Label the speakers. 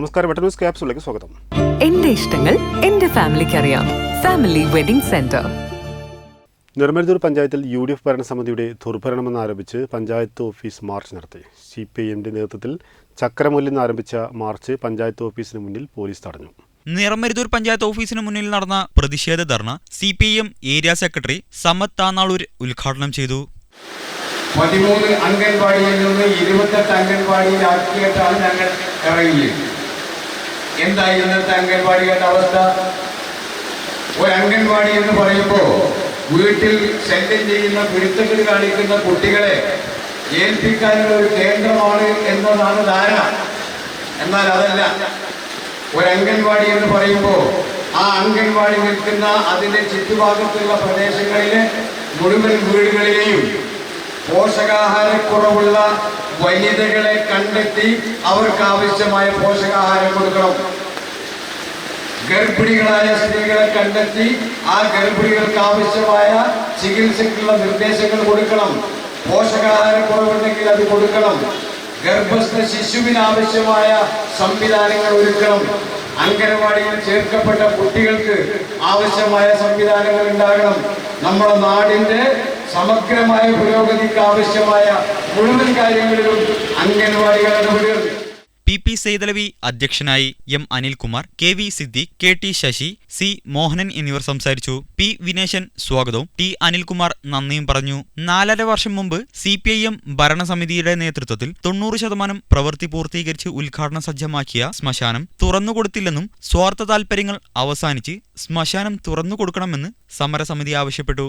Speaker 1: നമസ്കാരം വെട്ട ന്യൂസ് ക്യാപ്സിലേക്ക് സ്വാഗതം.
Speaker 2: എന്റെ ഇഷ്ടങ്ങൾ എന്റെ ഫാമിലിക്ക് അറിയാം ഫാമിലി വെഡിംഗ് സെന്റർ.
Speaker 1: നിർമ്മലത്തൂർ പഞ്ചായത്തിൽ യു ഡി എഫ് ഭരണസമിതിയുടെ ദുർഭരണമെന്നാരോപിച്ച് പഞ്ചായത്ത് ഓഫീസ് മാർച്ച് നടത്തി. സി പി ഐ നേതൃത്വത്തിൽ ചക്രമൂല്യം നിന്ന് ആരംഭിച്ച മാർച്ച് പഞ്ചായത്ത് ഓഫീസിന് മുന്നിൽ പോലീസ് തടഞ്ഞു.
Speaker 3: നിറമരുതൂർ പഞ്ചായത്ത് ഓഫീസിന് മുന്നിൽ നടന്ന പ്രതിഷേധ ധർണ C P M area secretary Samad Tanalur ഉദ്ഘാടനം ചെയ്തു.
Speaker 4: പതിമൂന്ന് അംഗൻവാടിയിൽ നിന്ന് ഇരുപത്തെട്ട് അംഗൻവാടിയിലാക്കിയിട്ടാണ് ഞങ്ങൾ ഇറങ്ങിയത്. എന്താ ഇന്നത്തെ അംഗൻവാടികളുടെ അവസ്ഥ? ഒരു അംഗൻവാടി എന്ന് പറയുമ്പോൾ വീട്ടിൽ ശല്യം ചെയ്യുന്ന പിടുത്തങ്ങൾ കാണിക്കുന്ന കുട്ടികളെ ഏൽപ്പിക്കാനുള്ള ഒരു കേന്ദ്രമാണ് എന്നതാണ് ധാരണ. എന്നാൽ അതല്ല. ഒരു അംഗൻവാടി എന്ന് പറയുമ്പോൾ ആ അംഗൻവാടി നിൽക്കുന്ന അതിന്റെ ചുറ്റുഭാഗത്തുള്ള പ്രദേശങ്ങളിലെ മുഴുവൻ വീടുകളിലെയും പോഷകാഹാരക്കുറവുള്ള വനിതകളെ കണ്ടെത്തി അവർക്ക് ആവശ്യമായ പോഷകാഹാരം കൊടുക്കണം. ഗർഭിണികളായ സ്ത്രീകളെ കണ്ടെത്തി ആ ഗർഭിണികൾക്ക് ആവശ്യമായ ചികിത്സയ്ക്കുള്ള നിർദ്ദേശങ്ങൾ കൊടുക്കണം. പോഷകാഹാരക്കുറവുണ്ടെങ്കിൽ അത് കൊടുക്കണം. ഗർഭസ്ഥ ശിശുവിന് ആവശ്യമായ സംവിധാനങ്ങൾ ഒരുക്കണം. അംഗനവാടിയിൽ ചേർക്കപ്പെട്ട കുട്ടികൾക്ക് ആവശ്യമായ സംവിധാനങ്ങൾ ഉണ്ടാകണം. നമ്മുടെ നാടിന്റെ സമഗ്രമായ പുരോഗതിക്ക് ആവശ്യമായ മുഴുവൻ കാര്യങ്ങളിലും അംഗൻവാടികൾ ഇടപെടുകയാണ്
Speaker 3: പി പി സെയ്തലവി അധ്യക്ഷനായി M Anilkumar K V Siddique K T Sasi C Mohanan എന്നിവർ സംസാരിച്ചു. പി വിനേശൻ സ്വാഗതവും. ടി അനിൽകുമാർ നന്ദിയും പറഞ്ഞു. നാലര വർഷം മുമ്പ് സി പി ഐ എം ഭരണസമിതിയുടെ നേതൃത്വത്തിൽ തൊണ്ണൂറ് ശതമാനം പ്രവൃത്തി പൂർത്തീകരിച്ച് ഉദ്ഘാടന സജ്ജമാക്കിയ ശ്മശാനം തുറന്നുകൊടുത്തില്ലെന്നും സ്വാർത്ഥ താൽപര്യങ്ങൾ അവസാനിച്ച് ശ്മശാനം തുറന്നുകൊടുക്കണമെന്ന് സമരസമിതി ആവശ്യപ്പെട്ടു.